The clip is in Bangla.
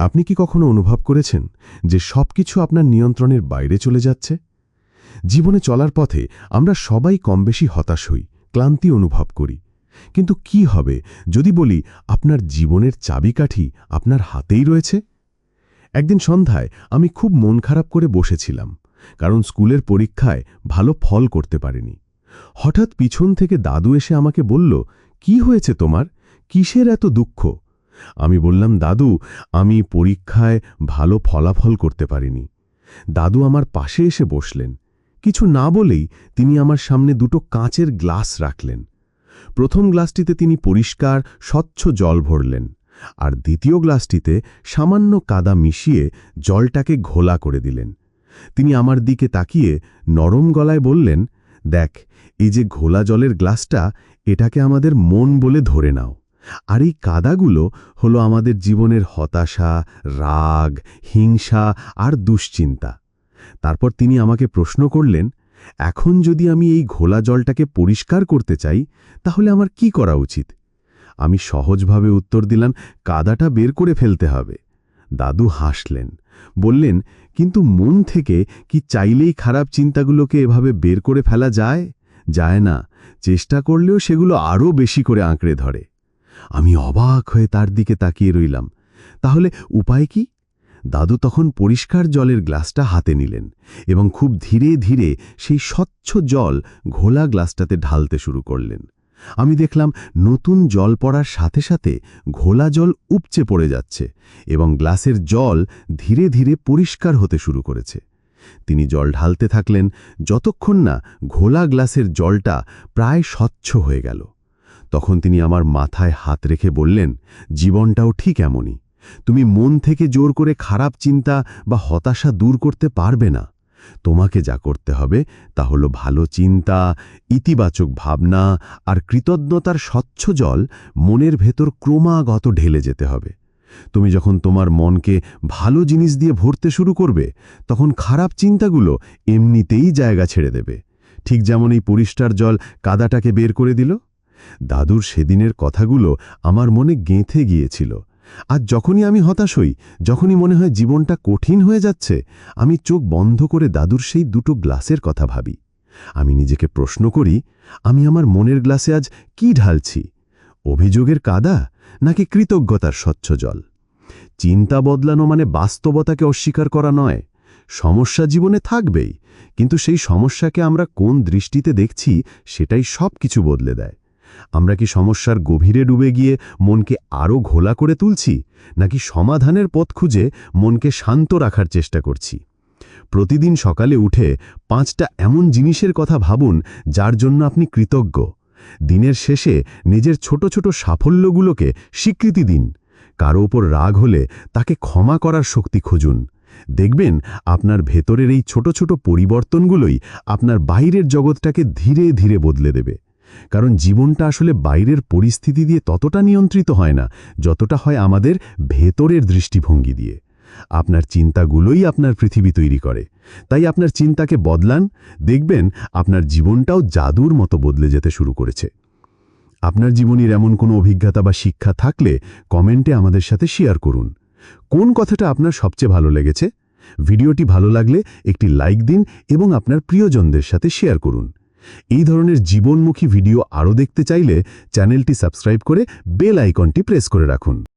আপনি কি কখনো অনুভব করেছেন যে সবকিছু আপনার নিয়ন্ত্রণের বাইরে চলে যাচ্ছে? জীবনে চলার পথে আমরা সবাই কমবেশি হতাশ হই, ক্লান্তি অনুভব করি। কিন্তু কি হবে যদি বলি আপনার জীবনের চাবিকাঠি আপনার হাতেই রয়েছে? একদিন সন্ধ্যায় আমি খুব মন খারাপ করে বসেছিলাম, কারণ স্কুলের পরীক্ষায় ভালো ফল করতে পারিনি। হঠাৎ পিছন থেকে দাদু এসে আমাকে বলল, কি হয়েছে তোমার? কিসের এত দুঃখ? আমি বললাম, দাদু, আমি পরীক্ষায় ভালো ফলাফল করতে পারিনি। দাদু আমার পাশে এসে বসলেন। কিছু না বলেই তিনি আমার সামনে দুটো কাঁচের গ্লাস রাখলেন। প্রথম গ্লাসটিতে তিনি পরিষ্কার, স্বচ্ছ জল ভরলেন আর দ্বিতীয় গ্লাসটিতে সামান্য কাদা মিশিয়ে জলটাকে ঘোলা করে দিলেন। তিনি আমার দিকে তাকিয়ে নরম গলায় বললেন, দেখ, এই যে ঘোলা জলের গ্লাসটা, এটাকে আমাদের মন বলে ধরে নাও। আর এই কাদাগুলো হলো আমাদের জীবনের হতাশা, রাগ, হিংসা আর দুশ্চিন্তা। তারপর তিনি আমাকে প্রশ্ন করলেন, এখন যদি আমি এই ঘোলা জলটাকে পরিষ্কার করতে চাই, তাহলে আমার কি করা উচিত? আমি সহজভাবে উত্তর দিলাম, কাদাটা বের করে ফেলতে হবে। দাদু হাসলেন, বললেন, কিন্তু মন থেকে কি চাইলেই খারাপ চিন্তাগুলোকে এভাবে বের করে ফেলা যায়? যায় না। চেষ্টা করলেও সেগুলো আরও বেশি করে আঁকড়ে ধরে। আমি অবাক হয়ে তার দিকে তাকিয়ে রইলাম। তাহলে উপায় কি? দাদু তখন পরিষ্কার জলের গ্লাসটা হাতে নিলেন এবং খুব ধীরে ধীরে সেই স্বচ্ছ জল ঘোলা গ্লাসটাতে ঢালতে শুরু করলেন। আমি দেখলাম নতুন জল পড়ার সাথে সাথে ঘোলা জল উপচে পড়ে যাচ্ছে এবং গ্লাসের জল ধীরে ধীরে পরিষ্কার হতে শুরু করেছে। তিনি জল ঢালতে থাকলেন যতক্ষণ না ঘোলা গ্লাসের জলটা প্রায় স্বচ্ছ হয়ে গেল। তখন তিনি আমার মাথায় হাত রেখে বললেন, জীবনটাও ঠিক এমনই। তুমি মন থেকে জোর করে খারাপ চিন্তা বা হতাশা দূর করতে পারবে না। তোমাকে যা করতে হবে তা হলো ভালো চিন্তা, ইতিবাচক ভাবনা আর কৃতজ্ঞতার স্বচ্ছ জল মনের ভেতর ক্রমাগত ঢেলে যেতে হবে। তুমি যখন তোমার মনকে ভালো জিনিস দিয়ে ভরতে শুরু করবে, তখন খারাপ চিন্তাগুলো এমনিতেই জায়গা ছেড়ে দেবে। ঠিক যেমন এই পরিষ্কার জল কাদাটাকে বের করে দিল। দাদুর সেদিনের কথাগুলো আমার মনে গেঁথে গিয়েছিল। আজ যখনই আমি হতাশ হই, যখনই মনে হয় জীবনটা কঠিন হয়ে যাচ্ছে, আমি চোখ বন্ধ করে দাদুর সেই দুটো গ্লাসের কথা ভাবি। আমি নিজেকে প্রশ্ন করি, আমি আমার মনের গ্লাসে আজ কি ঢালছি? অভিযোগের কাদা নাকি কৃতজ্ঞতার স্বচ্ছ জল? চিন্তা বদলানো মানে বাস্তবতাকে অস্বীকার করা নয়। সমস্যা জীবনে থাকবেই, কিন্তু সেই সমস্যাকে আমরা কোন দৃষ্টিতে দেখছি সেটাই সব কিছু বদলে দেয়। আমরা কি সমস্যার গভীরে ডুবে গিয়ে মনকে আরও ঘোলা করে তুলছি, নাকি সমাধানের পথ খুঁজে মনকে শান্ত রাখার চেষ্টা করছি? প্রতিদিন সকালে উঠে পাঁচটা এমন জিনিসের কথা ভাবুন যার জন্য আপনি কৃতজ্ঞ। দিনের শেষে নিজের ছোট ছোট সাফল্যগুলোকে স্বীকৃতি দিন। কারও ওপর রাগ হলে তাকে ক্ষমা করার শক্তি খুঁজুন। দেখবেন আপনার ভেতরের এই ছোট ছোট পরিবর্তনগুলোই আপনার বাইরের জগৎটাকে ধীরে ধীরে বদলে দেবে। কারণ জীবনটা আসলে বাইরের পরিস্থিতি দিয়ে ততটা নিয়ন্ত্রিত হয় না, যতটা হয় আমাদের ভেতরের দৃষ্টিভঙ্গি দিয়ে। আপনার চিন্তাগুলোই আপনার পৃথিবী তৈরি করে। তাই আপনার চিন্তাকে বদলান, দেখবেন আপনার জীবনটাও জাদুর মতো বদলে যেতে শুরু করেছে। আপনার জীবনের এমন কোনো অভিজ্ঞতা বা শিক্ষা থাকলে কমেন্টে আমাদের সাথে শেয়ার করুন। কোন কথাটা আপনার সবচেয়ে ভালো লেগেছে? ভিডিওটি ভালো লাগলে একটি লাইক দিন এবং আপনার প্রিয়জনদের সাথে শেয়ার করুন। এই ধরনের জীবনমুখী ভিডিও আরও দেখতে চাইলে চ্যানেলটি সাবস্ক্রাইব করে বেল আইকনটি প্রেস করে রাখুন।